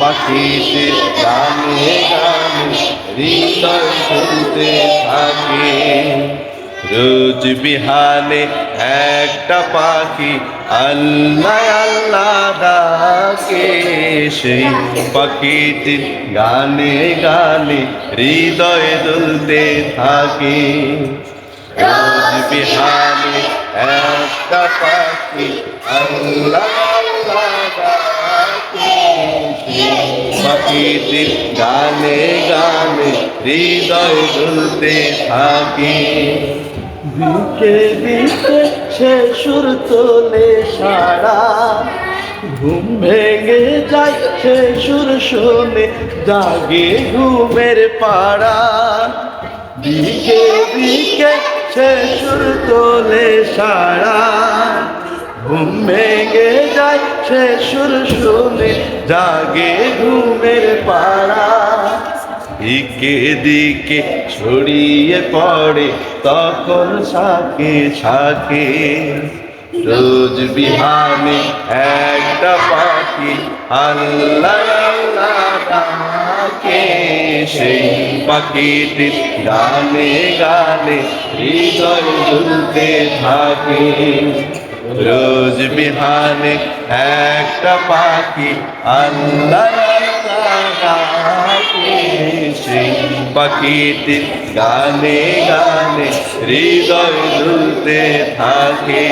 পাখিটির গানে গানে হৃদয় শুনতে থাকে। রোজ বিহানে একটা পাখি আল্লাহ আল্লাহ ডাকে। সেই পাখিটির গানে গানে হৃদয় দুলতে থাকে। রোজ বিহানে একটা পাখি আল্লাহ পাখিটির গানে গানে হৃদয় দুলতে থাকে। বিকে বিকে সে সুর তোলে সারা। ঘুম ভেঙে যায় সে সুর শোনে, জাগে ঘুমের পাড়া। বিকে বিকে সে সুর তোলে সারা। ঘুম ভেঙে যায় সে সুর শুনে জাগে ঘুমের পাড়া। দিকে দিকে ছড়িয়ে পড়ে, তখন শাকে শাকে। রোজ বিহানে একটা পাখি আল্লাহ ডাকে। সেই পাখিটির গানে গানে হৃদয় দুলতে থাকে। রোজ বিহানে একটা পাখি আল্লাহ সেই পাখিটির গানে গানে হৃদয় দুলতে থাকে।